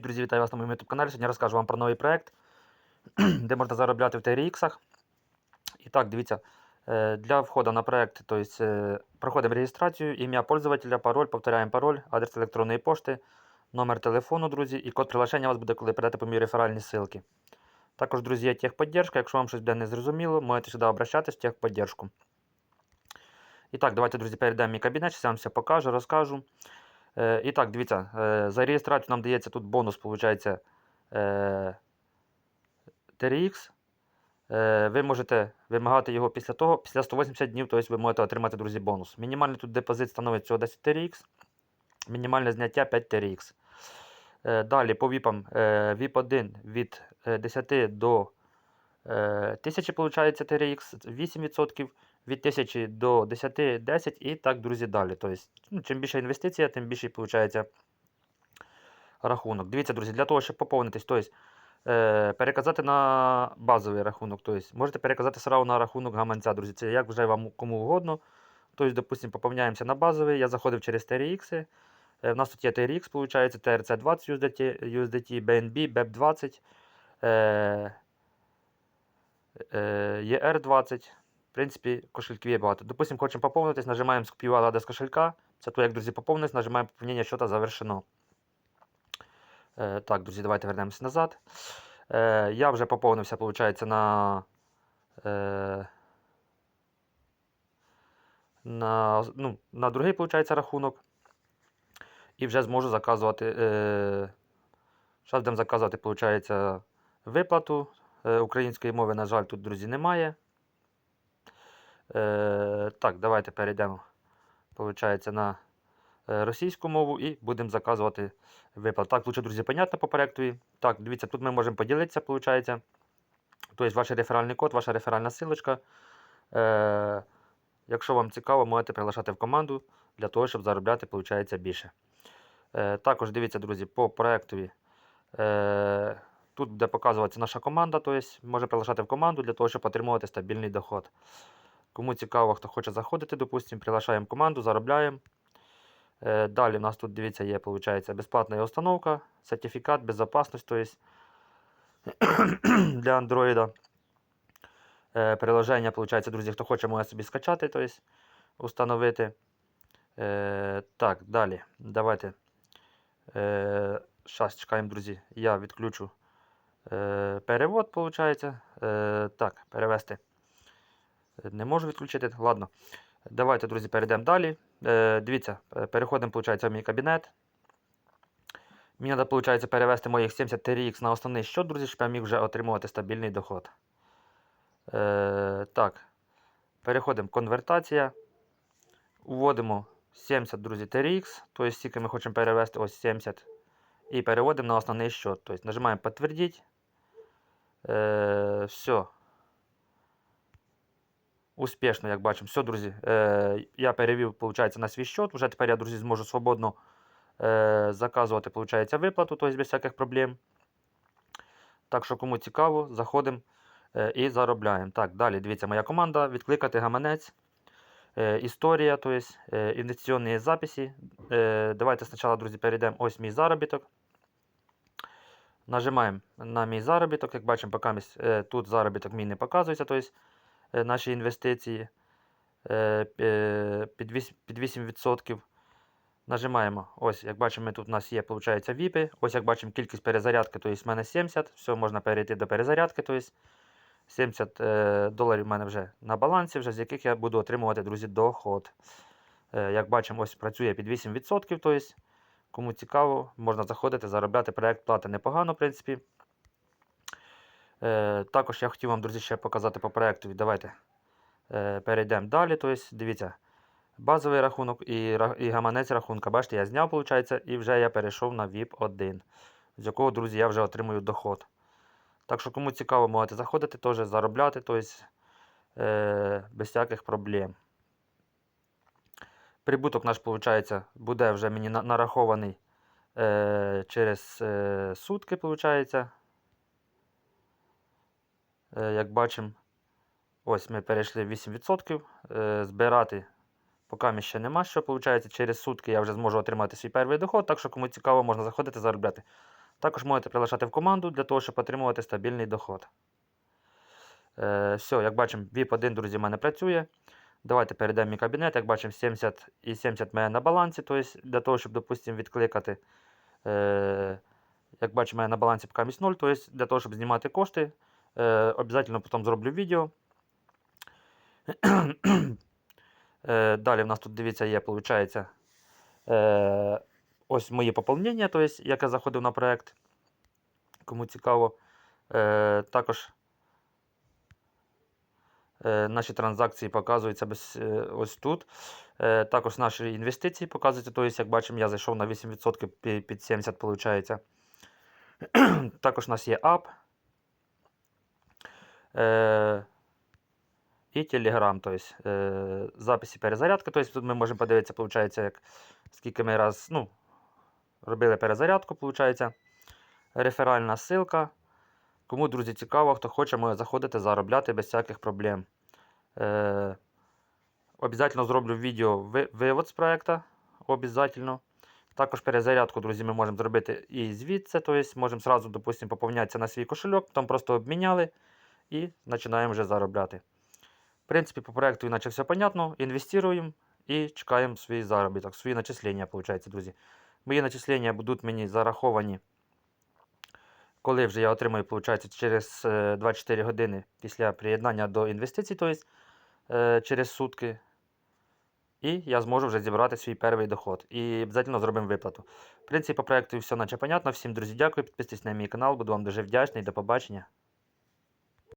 Друзі, вітаю вас на моєму YouTube каналі. Сьогодні розкажу вам про новий проект, де можна заробляти в TRX. І так, дивіться, е, для входу на проект, то есть, е, проходимо реєстрацію, ім'я пользователя, пароль, повторяємо пароль, адрес електронної пошти, номер телефону, друзі, і код приглашення у вас буде, коли перейдете по мій реферальні ссылки. Також, друзі, є техподдержка. Якщо вам щось буде незрозуміло, можете сюди обращатись в техподдержку. І так, давайте, друзі, перейдемо в мій кабінет, зараз вам все покажу, розкажу. Е, і так, дивіться, е, за реєстрацію нам дається тут бонус, виходить, TRX. Е, ви можете вимагати його після того, після 180 днів, тобто ви можете отримати, друзі, бонус. Мінімальний тут депозит становить всього 10 TRX, мінімальне зняття 5 TRX. Далі по VIP, е, VIP 1 від е, 10 до 1000 виходить TRX, 8%, від 1000 до 10, 10 і так, друзі, далі. Тобто, чим більше інвестиція, тим більше виходить рахунок. Дивіться, друзі, для того, щоб поповнитись, тобто, е, переказати на базовий рахунок. Тобто, можете переказати сразу на рахунок гаманця, друзі. Це як вже вам кому угодно. Тобто, допустимо, поповняємося на базовий. Я заходив через TRX. Е, У нас тут є TRX, виходить, TRC20 USDT, USDT BNB, BEP20, е, е, ER20. В принципі, кошельків є багато. Допустимо, хочемо поповнитись, нажимаємо скопіювати адрес кошелька. Це то, як, друзі, поповнитись, нажимаємо поповнення счета завершено. Е, так, друзі, давайте вернемося назад. Е, я вже поповнився, виходить, на. На, ну, на другий, виходить, рахунок. І вже зможу заказувати. Е, Зараз будемо заказувати, виходить, виплату. Е, української мови, на жаль, тут, друзі, немає. Е, так, давайте перейдемо, виходить, на е, російську мову і будемо заказувати виплату. Так, лучше, друзі, понятно по проекту. Так, дивіться, тут ми можемо поділитися, виходить. Тобто ваш реферальний код, ваша реферальна силочка. Якщо вам цікаво, можете приглашати в команду для того, щоб заробляти, виходить, більше. Також дивіться, друзі, по проектові. Тут буде показуватися наша команда, тобто може приглашати в команду для того, щоб отримувати стабільний доход. Кому цікаво, хто хоче заходити, допустимо, приглашаємо команду, заробляємо. Е, далі у нас тут, дивіться, є, виходить, безплатна установка, сертифікат, безпечність, тобто для Android. Е, приложення, виходить, друзі, хто хоче, може собі скачати, тобто установити. Е, так, далі. Давайте. Зараз чекаємо, друзі. Я відключу перевод, виходить. Е, так, перевести. Не можу відключити. Ладно. Давайте, друзі, перейдемо далі. Е, дивіться, е, переходимо, виходить, в мій кабінет. Мені треба, виходить, перевести моїх 70 TRX на основний счет, друзі, щоб я міг вже отримувати стабільний доход. Е, так. Переходимо конвертація. Уводимо 70, друзі, TRX. Тобто, скільки ми хочемо перевести, ось 70. І переводимо на основний счет. Тобто, нажимаємо підтвердити. Е, все. Успішно, як бачимо. Все, друзі. Е, я перевів, виходить, на свій счет. Вже тепер я, друзі, зможу свободно е, заказувати, виходить, виплату, тобто без всяких проблем. Так що, кому цікаво, заходимо е, і заробляємо. Так, далі, дивіться, моя команда. Відкликати гаманець. Е, історія, тобто е, інвестиційні записи. Е, давайте спочатку, друзі, перейдемо. Ось мій заробіток. Нажимаємо на мій заробіток. Як бачимо, поки е, тут заробіток мій не показується. Тобто, наші інвестиції е, під 8%. Нажимаємо. Ось, як бачимо, тут у нас є, виходить, віпи. Ось, як бачимо, кількість перезарядки, тобто в мене 70. Все, можна перейти до перезарядки. Тобто 70 е, доларів в мене вже на балансі, вже з яких я буду отримувати, друзі, доход. Як бачимо, ось працює під 8%. Тобто, кому цікаво, можна заходити, заробляти. Проект плати непогано, в принципі. Е, також я хотів вам, друзі, ще показати по проекту. Давайте е, перейдемо далі. Тобто, дивіться, базовий рахунок і, і гаманець рахунка. Бачите, я зняв, виходить, і вже я перейшов на VIP 1, з якого, друзі, я вже отримую доход. Так що, кому цікаво, можете заходити, теж заробляти, тобто, е, без всяких проблем. Прибуток наш, виходить, буде вже мені нарахований е, через е, сутки, виходить. Е, як бачимо, ось ми перейшли 8%. Е, збирати поки ще нема що. Виходить, через сутки я вже зможу отримати свій перший доход. Так що, кому цікаво, можна заходити заробляти. Також можете прилишати в команду для того, щоб отримувати стабільний доход. Е, все, як бачимо, VIP1, друзі, в мене працює. Давайте перейдемо в мій кабінет. Як бачимо, 70 і 70 в мене на балансі. Тобто для того, щоб, допустимо, відкликати. Е, як бачимо, мене на балансі поки місць 0. Тобто для того, щоб знімати кошти, е, обов'язково потім зроблю відео. Е, Далі в нас тут, дивіться, є, виходить, е, ось мої поповнення, тобто, як я заходив на проект. Кому цікаво. Е, Також наші транзакції показуються е, ось тут. Е, Також наші інвестиції показуються. Тобто, як бачимо, я зайшов на 8% під 70%. виходить. Також у нас є ап. Е, і Telegram, тобто е, записи перезарядки. Тобто тут ми можемо подивитися, виходить, як, скільки ми раз ну, робили перезарядку, виходить. Реферальна ссылка. Кому, друзі, цікаво, хто хоче, може заходити, заробляти без всяких проблем. Е, обязательно зроблю відео вивод з проекту. Обязательно. Також перезарядку, друзі, ми можемо зробити і звідси. Тобто можемо зразу, допустимо, поповнятися на свій кошельок, там просто обміняли і починаємо вже заробляти. В принципі, по проекту іначе все понятно. Інвестуємо і чекаємо свій заробіток, свої начислення, виходить, друзі. Мої начислення будуть мені зараховані, коли вже я отримую, виходить, через е, 24 години після приєднання до інвестицій, тобто е, через сутки. І я зможу вже зібрати свій перший доход. І обов'язково зробимо виплату. В принципі, по проекту все наче понятно. Всім, друзі, дякую. Підписуйтесь на мій канал, буду вам дуже вдячний. До побачення.